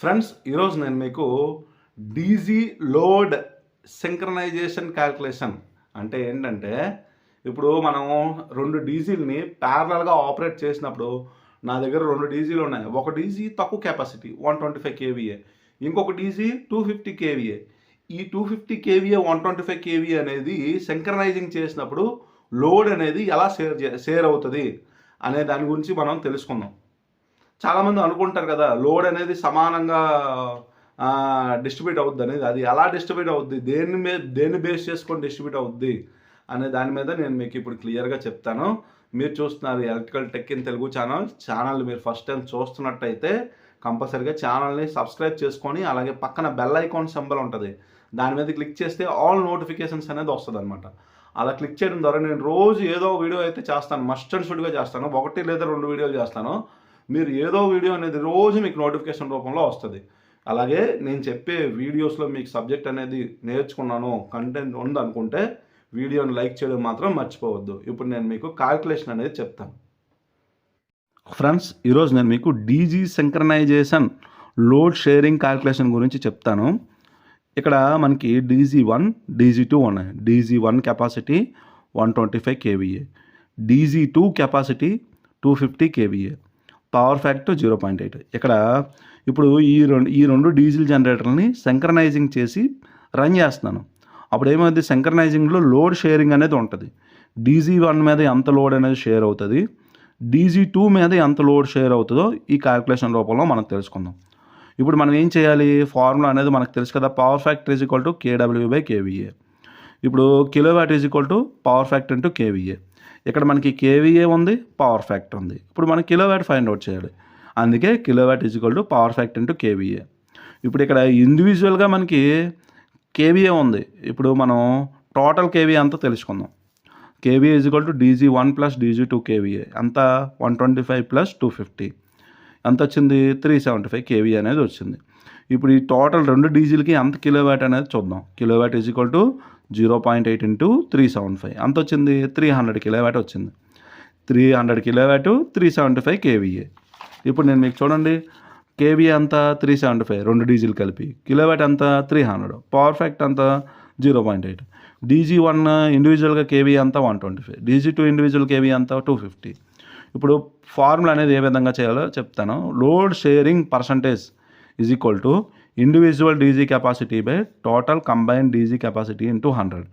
Friends ఈరోజు నేను మీకు డీజీ లోడ్ సింక్రనైజేషన్ క్యాల్కులేషన్ అంటే ఏంటంటే ఇప్పుడు మనం రెండు డీజీల్ని ప్యారలల్గా ఆపరేట్ చేసినప్పుడు నా దగ్గర రెండు డీజీలు ఉన్నాయి. ఒక డీజీ తక్కువ capacity one twenty five KVA ఇంకొక డీజీ టూ ఫిఫ్టీ కేవీఏ ఈ two fifty KVA one twenty five KV అనేది సింక్రనైజింగ్ చేసినప్పుడు లోడ్ అనేది ఎలా షేర్ షేర్ అవుతుంది అనే దాని గురించి మనం తెలుసుకుందాం. చాలామంది అనుకుంటారు కదా లోడ్ అనేది సమానంగా డిస్ట్రిబ్యూట్ అవుద్ది అనేది. అది ఎలా డిస్ట్రిబ్యూట్ అవుద్ది? దేని మీద దేన్ని బేస్ చేసుకొని డిస్ట్రిబ్యూట్ అవుద్ది? అనే దాని మీద నేను మీకు ఇప్పుడు క్లియర్గా చెప్తాను. మీరు చూస్తున్నారు electrical tech in Telugu channel. Channel మీరు ఫస్ట్ టైం చూస్తున్నట్టయితే కంపల్సరీగా ఛానల్ని సబ్స్క్రైబ్ చేసుకొని అలాగే పక్కన బెల్ ఐకాన్ సింబల్ ఉంటుంది. దాని మీద క్లిక్ చేస్తే ఆల్ నోటిఫికేషన్స్ అనేది వస్తుంది అనమాట అలా క్లిక్ చేయడం ద్వారా నేను రోజు ఏదో వీడియో అయితే చేస్తాను. మస్ట్ అండ్ షుడ్గా చేస్తాను. ఒకటి లేదా రెండు వీడియోలు చేస్తాను. మీరు ఏదో వీడియో అనేది రోజు మీకు నోటిఫికేషన్ రూపంలో వస్తుంది. అలాగే నేను చెప్పే వీడియోస్లో మీకు సబ్జెక్ట్ అనేది నేర్చుకున్నాను కంటెంట్ ఉందనుకుంటే వీడియోని లైక్ చేయడం మాత్రం మర్చిపోవద్దు. ఇప్పుడు నేను మీకు కాల్కులేషన్ అనేది చెప్తాను. ఫ్రెండ్స్ ఈరోజు నేను మీకు DG synchronization load sharing calculation గురించి చెప్తాను. ఇక్కడ మనకి డీజీ వన్ డీజీ టూ ఉన్నాయి. DG one capacity one twenty five KVA DG two capacity two fifty KVA power factor zero point eight. ఇక్కడ ఇప్పుడు ఈ రెండు ఈ రెండు డీజిల్ జనరేటర్ని సెంక్రనైజింగ్ చేసి రన్ చేస్తున్నాను. అప్పుడు ఏమైంది? సెంక్రనైజింగ్లో లోడ్ షేరింగ్ అనేది ఉంటుంది. డీజీ వన్ మీద ఎంత లోడ్ అనేది షేర్ అవుతుంది? డీజీ టూ మీద ఎంత లోడ్ షేర్ అవుతుందో ఈ క్యాల్కులేషన్ రూపంలో మనం తెలుసుకుందాం. ఇప్పుడు మనం ఏం చేయాలి? ఫార్ములా అనేది మనకు తెలుసు కదా power factor is equal to KW by KVA ఇప్పుడు kilowatt is equal to power factor into KVA ఇక్కడ మనకి కేవీఏ ఉంది పవర్ ఫ్యాక్టర్ ఉంది. ఇప్పుడు మనం కిలోవాట్ ఫైండ్ అవుట్ చేయాలి. అందుకే kilowatt equal to power factor into KVA ఇప్పుడు ఇక్కడ ఇండివిజువల్గా మనకి కేవీఏ ఉంది. ఇప్పుడు మనం టోటల్ కేవీఏ అంతా తెలుసుకుందాం. KVA equal to DG one plus DG two KVA అంతా one twenty five plus two fifty ఎంత వచ్చింది? త్రీ సెవెంటీ ఫైవ్ కేవీ అనేది వచ్చింది. ఇప్పుడు ఈ టోటల్ రెండు డీజిల్కి ఎంత కిలోవాట్ అనేది చూద్దాం. Kilowatt is equal to zero point eight into three seven five. అంత వచ్చింది? త్రీ హండ్రెడ్ కిలోవాట్ వచ్చింది. Three hundred kilowatt three seventy five KVA. ఇప్పుడు నేను మీకు చూడండి. కేవీ అంత త్రీ సెవెంటీ ఫైవ్. రెండు డీజిల్ కలిపి. కిలోవాట్ అంత త్రీ హండ్రెడ్. పవర్ ఫ్యాక్ట్ అంత zero point eight. DG one ఇండివిజువల్గా కేవీ అంతా one twenty five. DG two individual KV అంతా టూ ఫిఫ్టీ. ఇప్పుడు ఫార్ములా అనేది ఏ విధంగా చేయాలో చెప్తాను. Load sharing percentage is equal to individual DG capacity by total combine DG capacity into hundred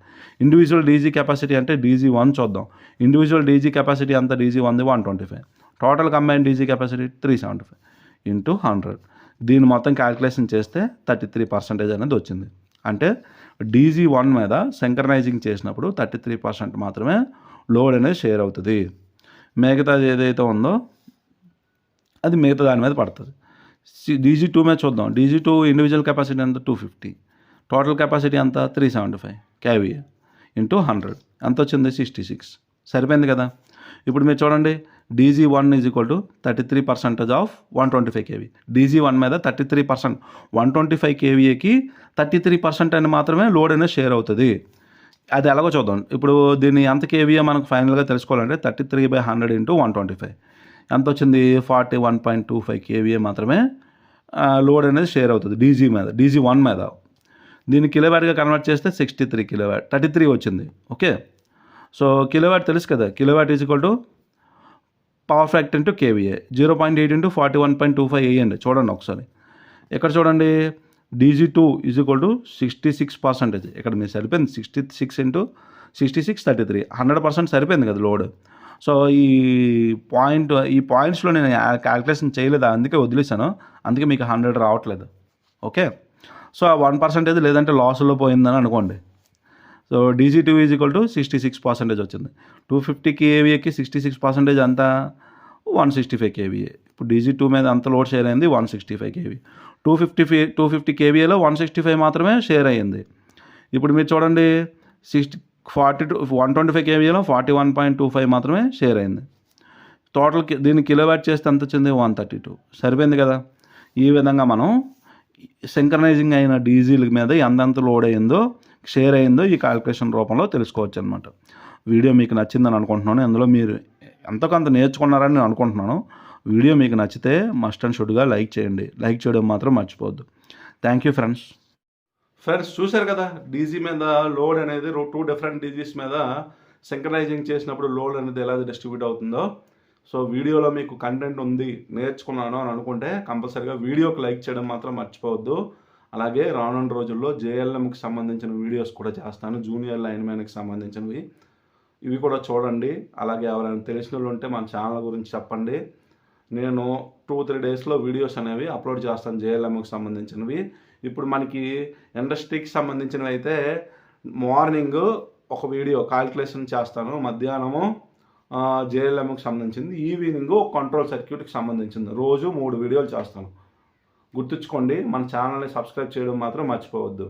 individual DG capacity అంటే డీజీ వన్ చూద్దాం. Individual DG capacity అంత DG వన్ది one twenty five total combine DG capacity three seventy five into hundred దీన్ని మొత్తం calculation చేస్తే thirty three percentage అనేది వచ్చింది. అంటే DG one మీద సెంక్రనైజింగ్ చేసినప్పుడు థర్టీ త్రీ పర్సెంట్ మాత్రమే లోడ్ అనేది షేర్ అవుతుంది. మిగతాది ఏదైతే ఉందో అది మిగతా దాని మీద పడుతుంది. డీజీ టూ మీద చూద్దాం డీజీ టూ ఇండివిజువల్ కెపాసిటీ ఎంత? టూ ఫిఫ్టీ టోటల్ కెపాసిటీ ఎంత? Three seventy five KVA into hundred ఎంత వచ్చింది? సిక్స్టీ సిక్స్ సరిపోయింది కదా? ఇప్పుడు మీరు చూడండి. DG one is equal to thirty three percentage of one twenty five KV DG one మీద thirty three percent one twenty five కేవీఏకి thirty three percent అని మాత్రమే లోడ్ అనేది షేర్ అవుతుంది. అది ఎలాగో చూద్దాం. ఇప్పుడు దీన్ని ఎంత కేవీఏ మనకు ఫైనల్గా తెలుసుకోవాలంటే thirty three by hundred into one twenty five ఎంత వచ్చింది forty one point two five KVA మాత్రమే లోడ్ అనేది షేర్ అవుతుంది డీజీ మీద డీజీ వన్ మీద. దీన్ని కిలోవాట్గా కన్వర్ట్ చేస్తే sixty three kilowatt thirty three వచ్చింది. ఓకే? సో కిలోవాట్ తెలుసు కదా kilowatt is equal to power fact into KVA zero point eight into forty one point two five వేయండి చూడండి ఒకసారి. ఇక్కడ చూడండి? DG two is equal to sixty six percentage. ఇక్కడ మీరు సరిపోయింది sixty six into sixty six thirty three. Hundred percent సరిపోయింది కదా లోడ్. సో ఈ పాయింట్ ఈ పాయింట్స్లో నేను క్యాల్కులేషన్ చేయలేదు? అందుకే వదిలేసాను అందుకే మీకు హండ్రెడ్ రావట్లేదు. ఓకే? సో ఆ వన్ పర్సెంటేజ్ లేదంటే లాస్లో పోయిందని అనుకోండి. So DG two is equal to sixty six percentage వచ్చింది. టూ ఫిఫ్టీ కేవీఏకి సిక్స్టీ సిక్స్ పర్సెంటేజ్ అంతా వన్ సిక్స్టీ ఫైవ్ కేవీఏ ఇప్పుడు డీజీ టూ మీద అంత లోడ్ షేర్ అయింది one sixty five KV two fifty five two fifty కేవీఏలో one sixty five మాత్రమే share అయ్యింది. ఇప్పుడు మీరు చూడండి sixty forty two one twenty five కేవీలో forty one point two five మాత్రమే షేర్ అయింది. టోటల్ దీన్ని కిలోవాట్ చేస్తే ఎంత వచ్చింది? One thirty two. సరిపోయింది కదా? ఈ విధంగా మనం సింక్రనైజింగ్ అయిన డీజిల్ మీద ఎంతెంత లోడ్ అయిందో షేర్ అయిందో ఈ క్యాల్కులేషన్ రూపంలో తెలుసుకోవచ్చు అనమాట వీడియో మీకు నచ్చిందని అనుకుంటున్నాను. అందులో మీరు ఎంతో కొంత నేర్చుకున్నారని నేను అనుకుంటున్నాను. వీడియో మీకు నచ్చితే మస్ట్ అండ్ షుడ్గా లైక్ చేయండి. లైక్ చేయడం మాత్రం మర్చిపోవద్దు. థ్యాంక్ యూ ఫ్రెండ్స్ ఫ్రెండ్స్ చూశారు కదా డీజీ మీద లోడ్ అనేది టూ డిఫరెంట్ డీజీస్ మీద సింక్రనైజింగ్ చేసినప్పుడు లోడ్ అనేది ఎలా డిస్ట్రిబ్యూట్ అవుతుందో. సో వీడియోలో మీకు కంటెంట్ ఉంది నేర్చుకున్నాను అని అనుకుంటే కంపల్సరీగా వీడియోకి లైక్ చేయడం మాత్రం మర్చిపోవద్దు. అలాగే రానున్న రోజుల్లో జేఎల్ఎంకి సంబంధించిన వీడియోస్ కూడా చేస్తాను జూనియర్ లైన్ మ్యాన్కి సంబంధించినవి. ఇవి కూడా చూడండి. అలాగే ఎవరైనా తెలిసిన వాళ్ళు ఉంటే మన ఛానల్ గురించి చెప్పండి. నేను టూ త్రీ డేస్లో వీడియోస్ అనేవి అప్లోడ్ చేస్తాను జేఎల్ఎంకి సంబంధించినవి. ఇప్పుడు మనకి ఇండస్ట్రీకి సంబంధించినవి అయితే మార్నింగ్ ఒక వీడియో కాల్కులేషన్ చేస్తాను. మధ్యాహ్నము జేఎల్ఎంకి సంబంధించింది. ఈవినింగ్ కంట్రోల్ సర్క్యూట్కి సంబంధించింది. రోజు మూడు వీడియోలు చేస్తాను. గుర్తుంచుకోండి మన ఛానల్ని సబ్స్క్రైబ్ చేయడం మాత్రం మర్చిపోవద్దు.